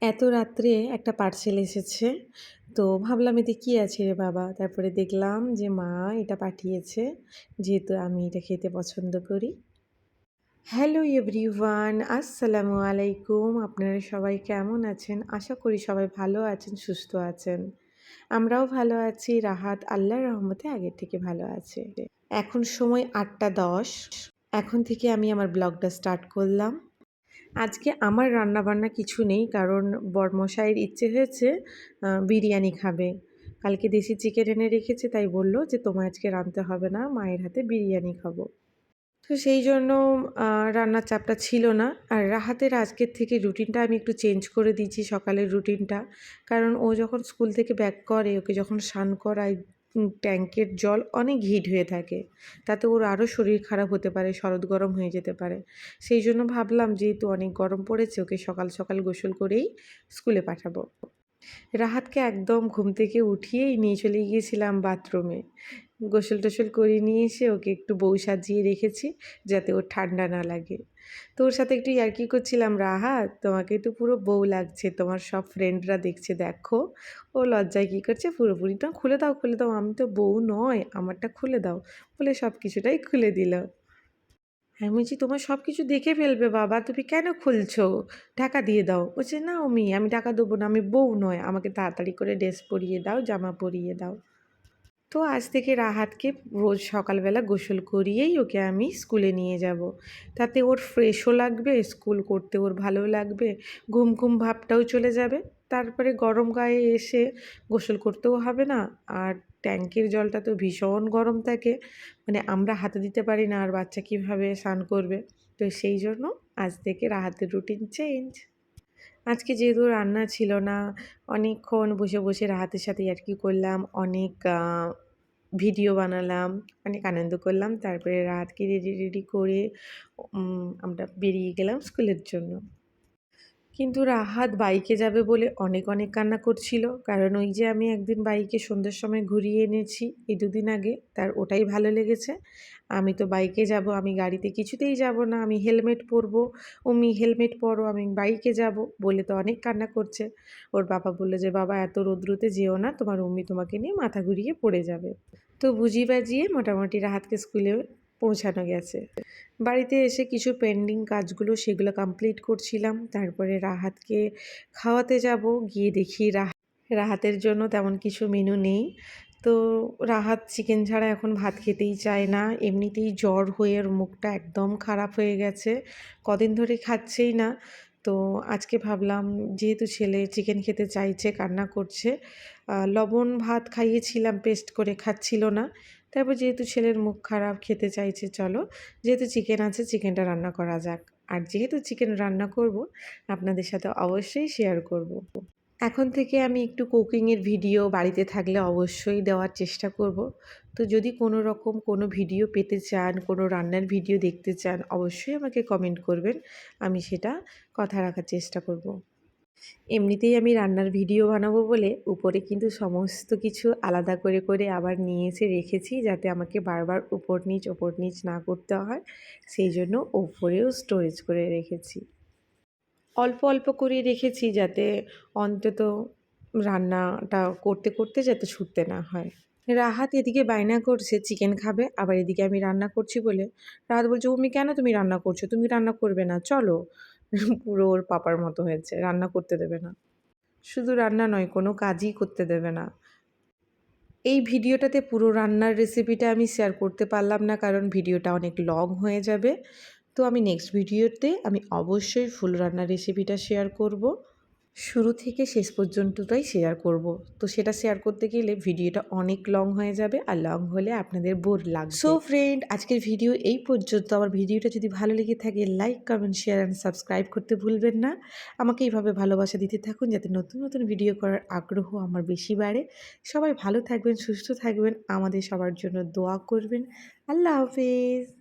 এত রাত্রে একটা পার্সেল এসেছে। তো ভাবলাম, এতে কী আছে রে বাবা? তারপরে দেখলাম যে, মা, এটা পাঠিয়েছে। যেহেতু আমি এটা খেতে পছন্দ করি। হ্যালো এভরিওয়ান আসসালামু আলাইকুম। আপনারা সবাই কেমন আছেন? আশা করি সবাই ভালো আছেন, সুস্থ আছেন। আমরাও ভালো আছি। রাহাত আল্লাহর রহমতে আগের থেকে ভালো আছে। এখন সময় আটটা দশ। এখন থেকে আমি আমার ব্লগটা স্টার্ট করলাম। আজকে আমার রান্নাবান্না কিছু নেই, কারণ বরমশাইয়ের ইচ্ছে হয়েছে বিরিয়ানি খাবে। কালকে দেশি চিকেন এনে রেখেছে, তাই বলল যে তোমার আজকে রাঁধতে হবে না, মায়ের হাতে বিরিয়ানি খাব। তো সেই জন্য রান্নার চাপটা ছিল না। আর রাহাতের আজকের থেকে রুটিনটা আমি একটু চেঞ্জ করে দিয়েছি সকালের রুটিনটা। কারণ ও যখন স্কুল থেকে ব্যাক করে, ওকে যখন স্নান করায় ট্যাঙ্কের জল অনেক হিট হয়ে থাকে। তাতে ওর আরও শরীর খারাপ হতে পারে, শরৎ গরম হয়ে যেতে পারে। সেই জন্য ভাবলাম যেহেতু অনেক গরম পড়েছে, ওকে সকাল সকাল গোসল করেই স্কুলে পাঠাবো। রাহাতকে একদম ঘুম থেকে উঠিয়েই নিয়ে চলে গিয়েছিলাম বাথরুমে। গোসল টোসল করে নিয়ে এসে ওকে একটু বউ সাজিয়ে রেখেছি যাতে ওর ঠান্ডা না লাগে। তো ওর সাথে একটু ইয়ার্কি করছিলাম রাহাত তোমাকে তো পুরো বউ লাগছে, তোমার সব ফ্রেন্ডরা দেখছে, দেখো। ও লজ্জায় কী করছে? পুরোপুরিটা খুলে দাও খুলে দাও। আমি তো বউ নয়, আমারটা খুলে দাও। বলে সব কিছুটাই খুলে দিল। আমি বলছি, তোমার সব কিছু দেখে ফেলবে, বাবা। তুমি কেন খুলছো? টাকা দিয়ে দাও। বলছে, না আমি আমি টাকা দেবো না, আমি বউ নয়। আমাকে তাড়াতাড়ি করে ড্রেস পরিয়ে দাও, জামা পরিয়ে দাও। তো আজ থেকে রাহাতকে রোজ সকালবেলা গোসল করিয়েই ওকে আমি স্কুলে নিয়ে যাব। তাতে ওর ফ্রেশও লাগবে, স্কুল করতে ওর ভালো লাগবে, ঘুম ঘুম ভাবটাও চলে যাবে। তারপরে গরম গায়ে এসে গোসল করতেও হবে না, আর ট্যাঙ্কের জলটা তো ভীষণ গরম থাকে মানে আমরা হাতে দিতে পারি না, আর বাচ্চা কীভাবে স্নান করবে? তো সেই জন্য আজ থেকে রাহাতের রুটিন চেঞ্জ আজকে যেহেতু রান্না ছিল না, অনেকক্ষণ বসে বসে রাহাতের সাথে আর কি করলাম, অনেক ভিডিও বানালাম, অনেক আনন্দ করলাম। তারপরে রাতকে রেডি রেডি করে আমরা বেরিয়ে গেলাম স্কুলের জন্য। কিন্তু রাহাত বাইকে যাবে বলে অনেক অনেক কান্না করছিল। কারণ ওই যে আমি একদিন বাইকে সন্ধ্যের সময় ঘুরিয়ে এনেছি এই দুদিন আগে, তার ওটাই ভালো লেগেছে। আমি তো বাইকে যাব, আমি গাড়িতে কিছুতেই যাব না, আমি হেলমেট পরবো অমি হেলমেট পরো, আমি বাইকে যাব বলে তো অনেক কান্না করছে। ওর বাবা বলল যে, বাবা, এত রোদ্রুতে যেও না, তোমার অম্মি তোমাকে নিয়ে মাথা ঘুরিয়ে পড়ে যাবে। তো বুঝি বাজিয়ে মোটামুটি রাহাতকে স্কুলে পৌঁছানো গেছে। বাড়িতে এসে কিছু পেন্ডিং কাজগুলো সেগুলো কমপ্লিট করছিলাম। তারপরে রাহাতকে খাওয়াতে যাব, গিয়ে দেখি রাহ, রাহাতের জন্য তেমন কিছু মেনু নেই। তো রাহাত চিকেন ছাড়া এখন ভাত খেতেই চায় না। এমনিতেই জ্বর হয়ে ওর মুখটা একদম খারাপ হয়ে গেছে। কদিন ধরে খাচ্ছেই না। তো আজকে ভাবলাম, যেহেতু ছেলে চিকেন খেতে চাইছে, কান্না করছে লবণ ভাত খাইয়েছিলাম পেস্ট করে খাচ্ছিল না। তারপর যেহেতু ছেলের মুখ খারাপ, খেতে চাইছে, চলো। যেহেতু চিকেন আছে চিকেনটা রান্না করা যাক। আর যেহেতু চিকেন রান্না করব, আপনাদের সাথে অবশ্যই শেয়ার করব। এখন থেকে আমি একটু কুকিংয়ের ভিডিও বাড়িতে থাকলে অবশ্যই দেওয়ার চেষ্টা করব। তো যদি কোনো রকম কোনো ভিডিও পেতে চান, কোনো রান্নার ভিডিও দেখতে চান, অবশ্যই আমাকে কমেন্ট করবেন। আমি সেটা কথা রাখার চেষ্টা করব। এমনিতেই আমি রান্নার ভিডিও বানাবো বলে উপরে কিন্তু সমস্ত কিছু আলাদা করে করে আবার নিয়ে এসে রেখেছি যাতে আমাকে বারবার উপর নিচ, ওপর নিচ না করতে হয়। সেই জন্য ওপরেও স্টোরেজ করে রেখেছি। অল্প অল্প করে রেখেছি যাতে অন্তত রান্নাটা করতে করতে যাতে ছুটতে না হয়। রাহাত এদিকে বায়না করছে চিকেন খাবে, আবার এদিকে আমি রান্না করছি বলে। রাহাত বলছে তুমি কেন তুমি রান্না করছ? তুমি রান্না করবে না। চলো। পুরো ওর পাপার মতো হয়েছে, রান্না করতে দেবে না। শুধু রান্না নয়, কোনো কাজই করতে দেবে না। এই ভিডিওটাতে পুরো রান্নার রেসিপিটা আমি শেয়ার করতে পারলাম না, কারণ ভিডিওটা অনেক লং হয়ে যাবে। তো আমি নেক্সট ভিডিওতে আমি অবশ্যই ফুল রান্নার রেসিপিটা শেয়ার করব। শুরু থেকে শেষ পর্যন্তটাই শেয়ার করব। তো সেটা শেয়ার করতে গেলে ভিডিওটা অনেক লং হয়ে যাবে আর লং হলে আপনাদের বোর লাগবে। সো ফ্রেন্ড আজকের ভিডিও এই পর্যন্ত। আমার ভিডিওটা যদি ভালো লেগে থাকে like comment share and subscribe করতে ভুলবেন না। আমাকে এইভাবে ভালোবাসা দিতে থাকুন যাতে নতুন নতুন ভিডিও করার আগ্রহ আমার বেশি বাড়ে। সবাই ভালো থাকবেন, সুস্থ থাকবেন। আমাদের সবার জন্য দোয়া করবেন। আল্লাহ হাফেজ।